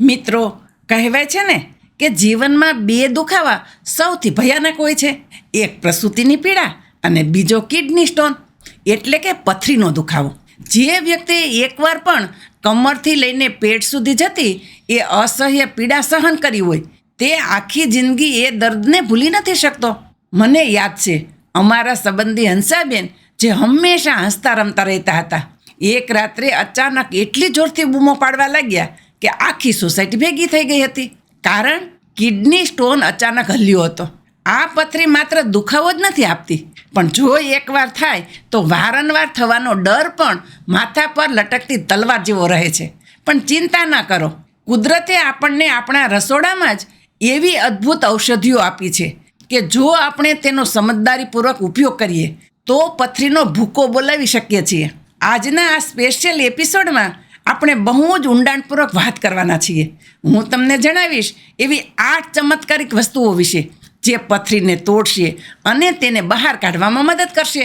મિત્રો, કહેવાય છે ને કે જીવનમાં બે દુખાવા સૌથી ભયાનક હોય છે. એક પ્રસૂતિની પીડા અને બીજો કિડની સ્ટોન. એટલે કે પથરીનો દુખાવો. જે વ્યક્તિ એકવાર પણ કમરથી લઈને પેટ સુધી જતી એ અસહ્ય પીડા સહન કરી હોય, તે આખી જિંદગી એ દર્દને ભૂલી નથી શકતો. મને યાદ છે, અમારા સંબંધી હંસાબેન જે હંમેશા હસતા રમતા રહેતા હતા. એક રાત્રે અચાનક એટલી જોરથી બૂમો પાડવા લાગ્યા કે આખી સોસાયટી ભેગી થઈ ગઈ હતી. કારણ કિડની સ્ટોન અચાનક હલ્યો હતો. આ પથરી માત્ર દુખાવો જ નથી આપતી. પણ જો એકવાર થાય તો વારંવાર થવાનો ડર પણ માથા પર લટકતી તલવાર જેવો રહે છે. પણ ચિંતા ના કરો. કુદરતે આપણને આપણા રસોડામાં જ એવી અદ્ભુત ઔષધિઓ આપી છે કે જો આપણે તેનો સમજદારીપૂર્વક ઉપયોગ કરીએ, તો પથરીનો ભૂકો બોલાવી શકીએ છીએ. આજના આ સ્પેશિયલ એપિસોડમાં આપણે બહુ જ ઊંડાણપૂર્વક વાત કરવાના છીએ. હું તમને જણાવીશ એવી આઠ ચમત્કારિક વસ્તુઓ વિશે જે પથરીને તોડશે અને તેને બહાર કાઢવામાં મદદ કરશે.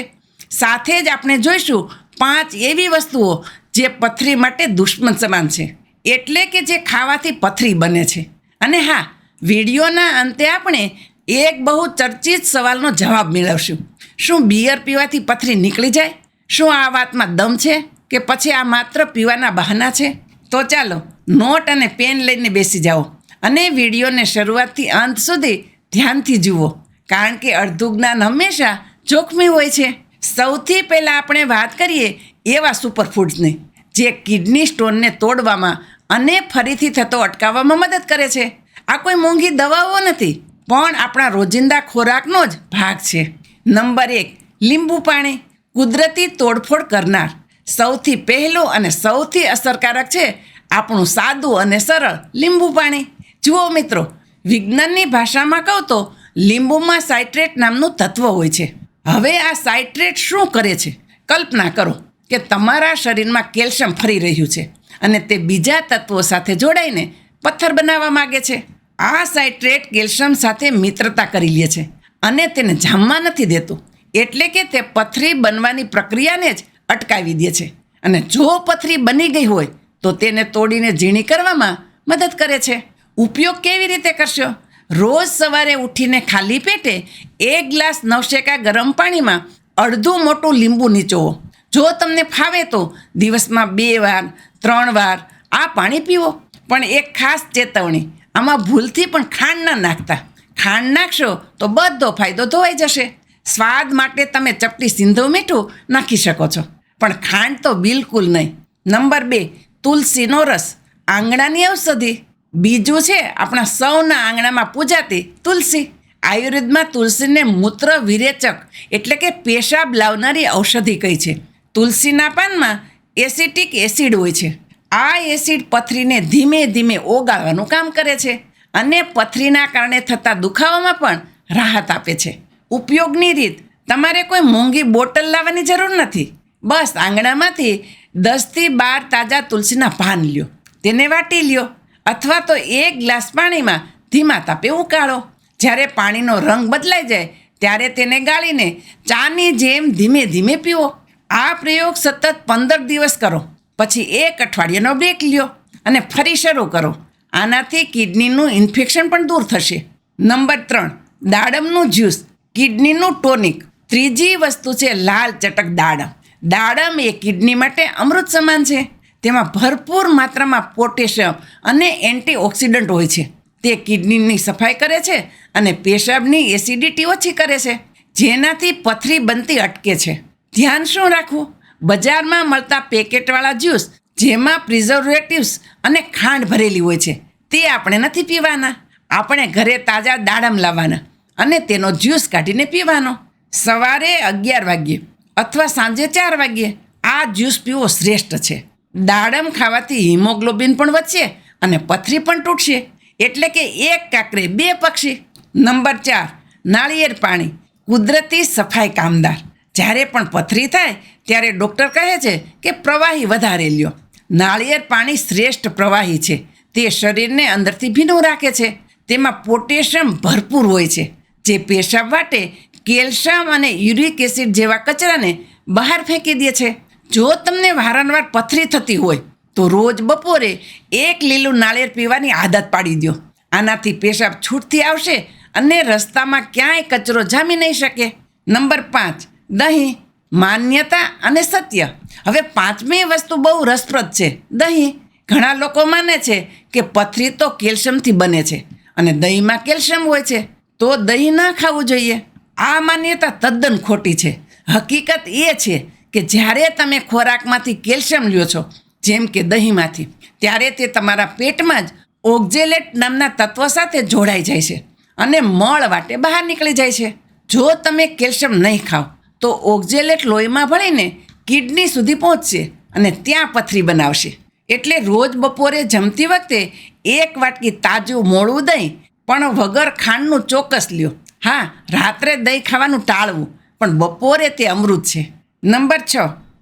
સાથે જ આપણે જોઈશું પાંચ એવી વસ્તુઓ જે પથરી માટે દુશ્મન સમાન છે. એટલે કે જે ખાવાથી પથરી બને છે. અને હા, વિડીયોના અંતે આપણે એક બહુ ચર્ચિત સવાલનો જવાબ મેળવશું. શું બિયર પીવાથી પથરી નીકળી જાય? શું આ વાતમાં દમ છે? કે પછી આ માત્ર પીવાના બહાના છે? તો ચાલો, નોટ અને પેન લઈને બેસી જાઓ અને વિડીયોને શરૂઆતથી અંત સુધી ધ્યાનથી જુઓ. કારણ કે અડધું જ્ઞાન હંમેશા જોખમી હોય છે. સૌથી પહેલાં આપણે વાત કરીએ એવા સુપરફૂડ્સની જે કિડની સ્ટોનને તોડવામાં અને ફરીથી થતો અટકાવવામાં મદદ કરે છે. આ કોઈ મોંઘી દવાઓ નથી, પણ આપણા રોજિંદા ખોરાકનો જ ભાગ છે. નંબર એક, લીંબુ પાણી, કુદરતી તોડફોડ કરનાર. સૌથી પહેલું અને સૌથી અસરકારક છે આપણું સાદું અને સરળ લીંબુ પાણી. જુઓ મિત્રો, વિજ્ઞાનની ભાષામાં કહું તો લીંબુમાં સાઇટ્રેટ નામનું તત્વ હોય છે. હવે આ સાઇટ્રેટ શું કરે છે? કલ્પના કરો કે તમારા શરીરમાં કેલ્શિયમ ફરી રહ્યું છે અને તે બીજા તત્વો સાથે જોડાઈને પથ્થર બનાવવા માગે છે. આ સાઇટ્રેટ કેલ્શિયમ સાથે મિત્રતા કરી લે છે અને તેને જામવા નથી દેતું. એટલે કે તે પથરી બનવાની પ્રક્રિયાને જ અટકાવી દે છે. અને જો પથરી બની ગઈ હોય, તો તેને તોડીને ઝીણી કરવામાં મદદ કરે છે. ઉપયોગ કેવી રીતે કરશો? રોજ સવારે ઉઠીને ખાલી પેટે એક ગ્લાસ નવશેકા ગરમ પાણીમાં અડધું મોટું લીંબુ નીચોવો. જો તમને ફાવે તો દિવસમાં બે વાર, ત્રણ વાર આ પાણી પીવો. પણ એક ખાસ ચેતવણી, આમાં ભૂલથી પણ ખાંડ ના નાખતા. ખાંડ નાખશો તો બધો ફાયદો ધોવાઈ જશે. સ્વાદ માટે તમે ચપટી સિંધવ મીઠું નાખી શકો છો. પણ ખાંડ તો બિલકુલ નહીં. નંબર બે, તુલસીનો રસ. આંગણાની ઔષધિ. બીજું છે, આપણા સૌના આંગણામાં પૂજાતી તુલસી. આયુર્વેદમાં તુલસીને મૂત્ર વિરેચક એટલે કે પેશાબ લાવનારી ઔષધિ કહી છે. તુલસીના પાનમાં એસિટિક એસિડ હોય છે. આ એસિડ પથરીને ધીમે ધીમે ઓગાળવાનું કામ કરે છે અને પથરીના કારણે થતા દુખાવામાં પણ રાહત આપે છે. ઉપયોગની રીત, તમારે કોઈ મોંઘી બોટલ લાવવાની જરૂર નથી. બસ આંગણામાંથી દસથી બાર તાજા તુલસીના પાન લ્યો. તેને વાટી લ્યો. અથવા તો એક ગ્લાસ પાણીમાં ધીમા તાપે ઉકાળો. જ્યારે પાણીનો રંગ બદલાઈ જાય, ત્યારે તેને ગાળીને ચાની જેમ ધીમે ધીમે પીવો. આ પ્રયોગ સતત પંદર દિવસ કરો. પછી એક અઠવાડિયાનો બ્રેક લ્યો અને ફરી શરૂ કરો. આનાથી કિડનીનું ઇન્ફેક્શન પણ દૂર થશે. નંબર ત્રણ, દાડમનું જ્યુસ. કિડનીનું ટોનિક. ત્રીજી વસ્તુ છે લાલ ચટક દાડમ. દાડમ એ કિડની માટે અમૃત સમાન છે. તેમાં ભરપૂર માત્રામાં પોટેશિયમ અને એન્ટીઓક્સિડન્ટ હોય છે. તે કિડનીની સફાઈ કરે છે અને પેશાબની એસિડિટી ઓછી કરે છે. જેનાથી પથરી બનતી અટકે છે. ધ્યાન શું રાખવું? બજારમાં મળતા પેકેટવાળા જ્યુસ, જેમાં પ્રિઝર્વેટિવ્સ અને ખાંડ ભરેલી હોય છે. તે આપણે નથી પીવાના. આપણે ઘરે તાજા દાડમ લાવવાના અને તેનો જ્યુસ કાઢીને પીવાનો. સવારે અગિયાર વાગ્યે અથવા સાંજે ચાર વાગ્યે. આ જ્યુસ પીવો શ્રેષ્ઠ છે. દાડમ ખાવાથી હિમોગ્લોબિન પણ વધશે અને પથરી પણ તૂટશે. એટલે કે એક કાકરે બે પક્ષી. નંબર ચાર, નાળિયેર પાણી, કુદરતી સફાઈ કામદાર. જ્યારે પણ પથરી થાય, ત્યારે ડૉક્ટર કહે છે કે પ્રવાહી વધારે લ્યો. નાળિયેર પાણી શ્રેષ્ઠ પ્રવાહી છે. તે શરીરને અંદરથી ભીનું રાખે છે. તેમાં પોટેશિયમ ભરપૂર હોય છે. જે પેશાબ વાટે કેલ્શિયમ અને યુરિક એસિડ જેવા કચરાને બહાર ફેંકી દે છે. જો તમને વારંવાર પથરી થતી હોય, તો રોજ બપોરે એક લીલું નાળિયેર પીવાની આદત પાડી દો. આનાથી પેશાબ છૂટથી આવશે અને રસ્તામાં ક્યાંય કચરો જામી નહીં શકે. નંબર પાંચ, દહીં, માન્યતા અને સત્ય. હવે પાંચમી વસ્તુ બહુ રસપ્રદ છે. દહીં ઘણા લોકો માને છે કે પથરી તો કેલ્શિયમથી બને છે અને દહીંમાં કેલ્શિયમ હોય છે. તો દહીં ના ખાવું જોઈએ. આ માન્યતા તદ્દન ખોટી છે. હકીકત એ છે કે જ્યારે તમે ખોરાકમાંથી કેલ્શિયમ લ્યો છો, જેમ કે દહીંમાંથી, ત્યારે તે તમારા પેટમાં જ ઓક્ઝેલેટ નામના તત્વ સાથે જોડાઈ જાય છે અને મળ વાટે બહાર નીકળી જાય છે. જો તમે કેલ્શિયમ નહીં ખાઓ, તો ઓક્ઝેલેટ લોહીમાં ભળીને કિડની સુધી પહોંચશે અને ત્યાં પથરી બનાવશે. એટલે રોજ બપોરે જમતી વખતે એક વાટકી તાજું મોળું દહીં, પણ વગર ખાંડનું ચોક્કસ લ્યો. હા, રાત્રે દહીં ખાવાનું ટાળવું, પણ બપોરે તે અમૃત છે. નંબર છ,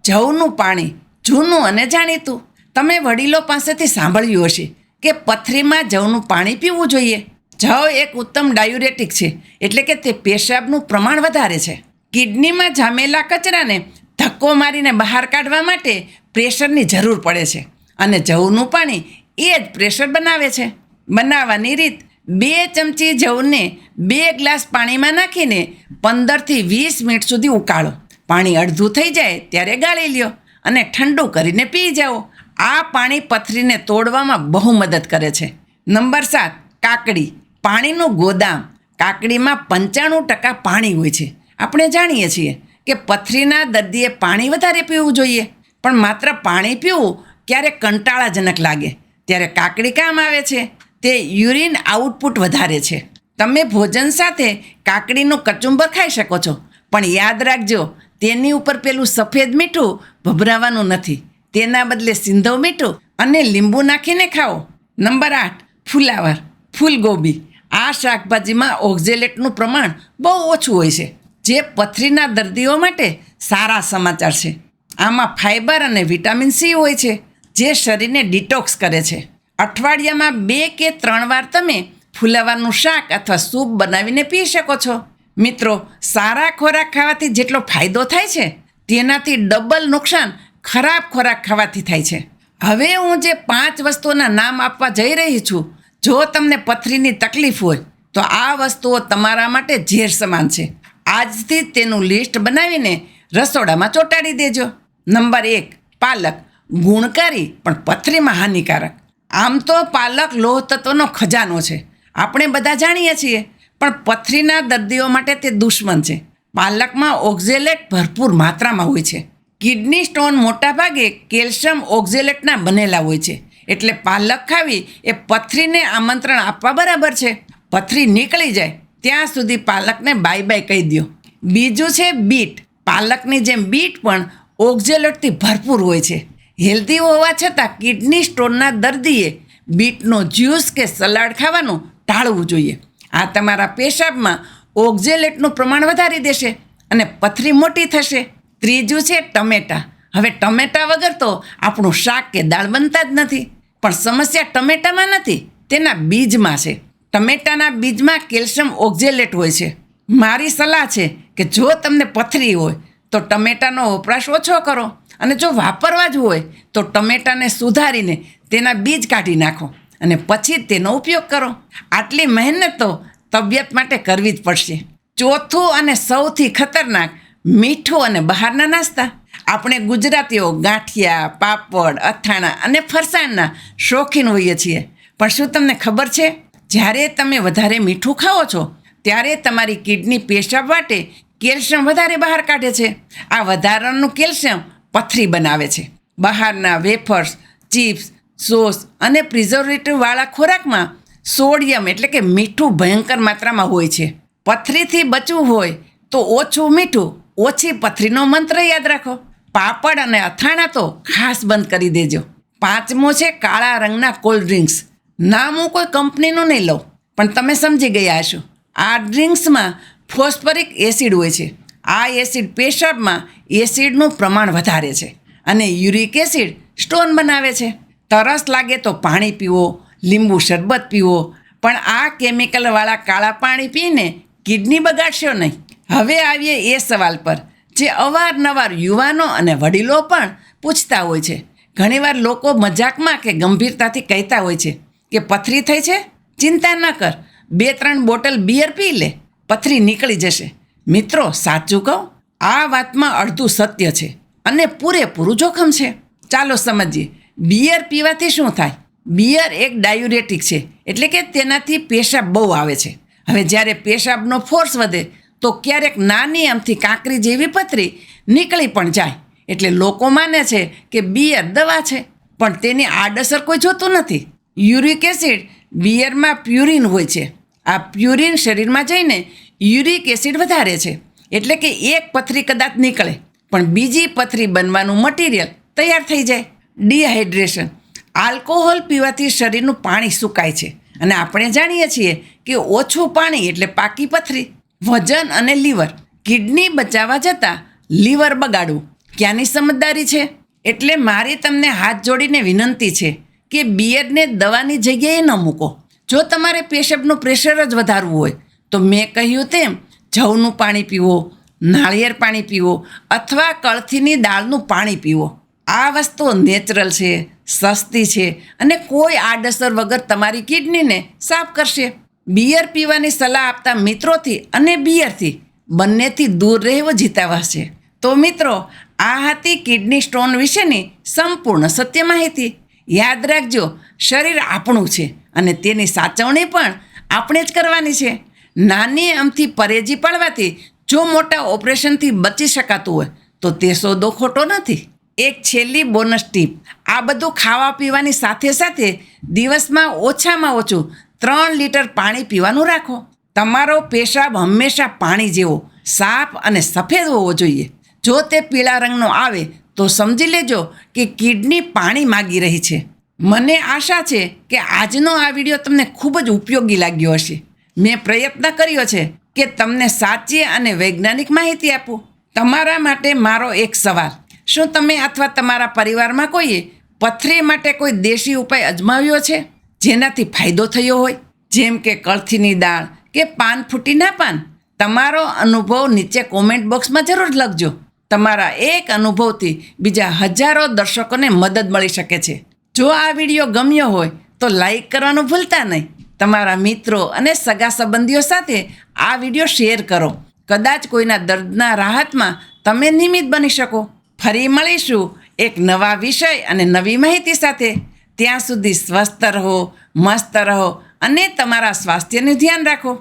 જવનું પાણી, જૂનું અને જાણીતું. તમે વડીલો પાસેથી સાંભળ્યું હશે કે પથરીમાં જવનું પાણી પીવું જોઈએ. જવ એક ઉત્તમ ડાયુરેટિક છે, એટલે કે તે પેશાબનું પ્રમાણ વધારે છે. કિડનીમાં જામેલા કચરાને ધક્કો મારીને બહાર કાઢવા માટે પ્રેશરની જરૂર પડે છે અને જવનું પાણી એ જ પ્રેશર બનાવે છે. બનાવવાની રીત બે ચમચી જવને બે ગ્લાસ પાણીમાં નાખીને પંદરથી વીસ મિનિટ સુધી ઉકાળો. પાણી અડધું થઈ જાય ત્યારે ગાળી લ્યો અને ઠંડુ કરીને પી જાઓ. આ પાણી પથરીને તોડવામાં બહુ મદદ કરે છે. નંબર સાત, કાકડી. પાણીનું ગોદામ. કાકડીમાં પંચાણું ટકા પાણી હોય છે. આપણે જાણીએ છીએ કે પથરીના દર્દીએ પાણી વધારે પીવું જોઈએ. પણ માત્ર પાણી પીવું ક્યારેક કંટાળાજનક લાગે? ત્યારે કાકડી કામ આવે છે. તે યુરિન આઉટપુટ વધારે છે. તમે ભોજન સાથે કાકડીનું કચુંબર ખાઈ શકો છો. પણ યાદ રાખજો, તેની ઉપર પેલું સફેદ મીઠું ભભરાવાનું નથી. તેના બદલે સિંધવ મીઠું અને લીંબુ નાખીને ખાઓ. નંબર આઠ, ફુલાવર, ફૂલગોબી. આ શાકભાજીમાં ઓક્ઝેલેટનું પ્રમાણ બહુ ઓછું હોય છે, જે પથરીના દર્દીઓ માટે સારા સમાચાર છે. આમાં ફાઇબર અને વિટામિન સી હોય છે, જે શરીરને ડિટોક્સ કરે છે. અઠવાડિયામાં બે કે ત્રણ વાર તમે ફુલાવાનું શાક અથવા સૂપ બનાવીને પી શકો છો. મિત્રો, સારા ખોરાક ખાવાથી જેટલો ફાયદો થાય છે, તેનાથી ડબલ નુકસાન ખરાબ ખોરાક ખાવાથી થાય છે. હવે હું જે પાંચ વસ્તુઓના નામ આપવા જઈ રહી છું, જો તમને પથરીની તકલીફ હોય, તો આ વસ્તુઓ તમારા માટે ઝેર સમાન છે. આજથી તેનું લિસ્ટ બનાવીને રસોડામાં ચોંટાડી દેજો. નંબર એક, પાલક. ગુણકારી, પણ પથરીમાં હાનિકારક આમ તો પાલક લોહ તત્વનો ખજાનો છે. આપણે બધા જાણીએ છીએ, પણ પથરીના દર્દીઓ માટે તે દુશ્મન છે. પાલકમાં ઓક્ઝેલેટ ભરપૂર માત્રામાં હોય છે. કિડની સ્ટોન મોટાભાગે કેલ્શિયમ ઓક્ઝેલેટના બનેલા હોય છે. એટલે પાલક ખાવી એ પથરીને આમંત્રણ આપવા બરાબર છે. પથરી નીકળી જાય, ત્યાં સુધી પાલકને બાય બાય કહી દો બીજું છે બીટ. પાલકની જેમ બીટ પણ ઓક્ઝેલેટથી ભરપૂર હોય છે. હેલ્ધી હોવા છતાં કિડની સ્ટોનના દર્દીએ બીટનો જ્યુસ કે સલાડ ખાવાનું ટાળવું જોઈએ. આ તમારા પેશાબમાં ઓક્ઝેલેટનું પ્રમાણ વધારી દેશે અને પથરી મોટી થશે. ત્રીજું છે ટમેટા. હવે ટમેટા વગર તો આપણું શાક કે દાળ બનતા જ નથી. પણ સમસ્યા ટમેટામાં નથી, તેના બીજમાં છે. ટમેટાના બીજમાં કેલ્શિયમ ઓક્ઝેલેટ હોય છે. મારી સલાહ છે કે જો તમને પથરી હોય, તો ટમેટાનો વપરાશ ઓછો કરો. અને જો વાપરવા જ હોય, તો ટમેટાને સુધારીને તેના બીજ કાઢી નાખો. અને પછી તેનો ઉપયોગ કરો. આટલી મહેનત તો તબિયત માટે કરવી જ પડશે. ચોથું અને સૌથી ખતરનાક, મીઠું અને બહારના નાસ્તા. આપણે ગુજરાતીઓ ગાંઠિયા, પાપડ, અથાણા અને ફરસાણના શોખીન હોઈએ છીએ. પણ શું તમને ખબર છે? જ્યારે તમે વધારે મીઠું ખાઓ છો, ત્યારે તમારી કિડની પેશાબ માટે કેલ્શિયમ વધારે બહાર કાઢે છે. આ વધારાનું કેલ્શિયમ પથરી બનાવે છે. બહારના વેફર્સ, ચિપ્સ સોસ અને પ્રિઝર્વેટિવવાળા ખોરાકમાં સોડિયમ એટલે કે મીઠું ભયંકર માત્રામાં હોય છે. પથરીથી બચવું હોય તો ઓછું મીઠું, ઓછી પથરીનો મંત્ર યાદ રાખો. પાપડ અને અથાણા તો ખાસ બંધ કરી દેજો. પાંચમો છે કાળા રંગના કોલ્ડ ડ્રિંક્સ નામ હું કોઈ કંપનીનું નહીં લઉં પણ તમે સમજી ગયા હશો. આ ડ્રિંક્સમાં ફોસ્ફરિક એસિડ હોય છે. આ એસિડ પેશાબમાં એસિડનું પ્રમાણ વધારે છે અને યુરિક એસિડ સ્ટોન બનાવે છે. તરસ લાગે તો પાણી પીવો, લીંબુ શરબત પીવો, પણ આ કેમિકલવાળા કાળા પાણી પીને કિડની બગાડશો નહીં. હવે આવીએ એ સવાલ પર, જે અવારનવાર યુવાનો અને વડીલો પણ પૂછતા હોય છે. ઘણીવાર લોકો મજાકમાં કે ગંભીરતાથી કહેતા હોય છે કે પથરી થઈ છે? ચિંતા ન કર, બે ત્રણ બોટલ બિયર પી લે, પથરી નીકળી જશે. મિત્રો, સાચું કહું, આ વાતમાં અડધું સત્ય છે અને પૂરેપૂરું જોખમ છે. ચાલો સમજીએ બિયર પીવાથી શું થાય? બિયર એક ડાયુરેટિક છે. એટલે કે તેનાથી પેશાબ બહુ આવે છે. હવે જ્યારે પેશાબનો ફોર્સ વધે, તો ક્યારેક નાની આમથી કાંકરી જેવી પથરી નીકળી પણ જાય. એટલે લોકો માને છે કે બિયર દવા છે. પણ તેની આડઅસર કોઈ જોતું નથી. યુરિક એસિડ બિયરમાં પ્યુરિન હોય છે. આ પ્યુરિન શરીરમાં જઈને યુરિક એસિડ વધારે છે. એટલે કે એક પથરી કદાચ નીકળે, પણ બીજી પથરી બનવાનું મટીરિયલ તૈયાર થઈ જાય. ડિહાઇડ્રેશન. આલ્કોહોલ પીવાથી શરીરનું પાણી સુકાય છે અને આપણે જાણીએ છીએ કે ઓછું પાણી એટલે પાકી પથરી, વજન અને લીવર. કિડની બચાવવા જતાં લીવર બગાડવું ક્યાંની સમજદારી છે? એટલે મારી તમને હાથ જોડીને વિનંતી છે કે બિયરને દવાની જગ્યાએ ન મૂકો. જો તમારે પેશાબનું પ્રેશર જ વધારવું હોય, તો મેં કહ્યું તેમ જવનું પાણી પીવો, નાળિયેર પાણી પીવો અથવા કળથીની દાળનું પાણી પીવો. આ વસ્તુ નેચરલ છે, સસ્તી છે અને કોઈ આડઅસર વગર તમારી કિડનીને સાફ કરશે. બિયર પીવાની સલાહ આપતા મિત્રોથી અને બિયરથી બંનેથી દૂર રહેવું જીતાવા છે. તો મિત્રો, આ હતી કિડની સ્ટોન વિશેની સંપૂર્ણ સત્ય માહિતી. યાદ રાખજો, શરીર આપણું છે અને તેની સાચવણી પણ આપણે જ કરવાની છે. નાની અમથી પરેજી પાડવાથી જો મોટા ઓપરેશનથી બચી શકાતું હોય, તો તે સોદો ખોટો નથી. એક છેલ્લી બોનસ ટીપ આ બધું ખાવા પીવાની સાથે સાથે દિવસમાં ઓછામાં ઓછું ત્રણ લીટર પાણી પીવાનું રાખો. તમારો પેશાબ હંમેશા પાણી જેવો, સાફ અને સફેદ હોવો જોઈએ. જો તે પીળા રંગનો આવે, તો સમજી લેજો કે કિડની પાણી માગી રહી છે. મને આશા છે કે આજનો આ વીડિયો તમને ખૂબ જ ઉપયોગી લાગ્યો હશે. મેં પ્રયત્ન કર્યો છે કે તમને સાચી અને વૈજ્ઞાનિક માહિતી આપું. તમારા માટે મારો એક સવાલ. શું તમે અથવા તમારા પરિવારમાં કોઈએ પથરી માટે કોઈ દેશી ઉપાય અજમાવ્યો છે? જેનાથી ફાયદો થયો હોય? જેમ કે કળથીની દાળ કે પાન ફૂટીના પાન? તમારો અનુભવ નીચે કોમેન્ટ બોક્સમાં જરૂર લખજો. તમારા એક અનુભવથી બીજા હજારો દર્શકોને મદદ મળી શકે છે. જો આ વીડિયો ગમ્યો હોય, તો લાઈક કરવાનું ભૂલતા નહીં. તમારા મિત્રો અને સગા સંબંધીઓ સાથે આ વીડિયો શેર કરો. કદાચ કોઈના દર્દના રાહતમાં તમે નિમિત્ત બની શકો. ફરી મળીશું એક નવા વિષય અને નવી માહિતી સાથે. ત્યાં સુધી સ્વસ્થ રહો, મસ્ત રહો અને તમારા સ્વાસ્થ્યનું ધ્યાન રાખો.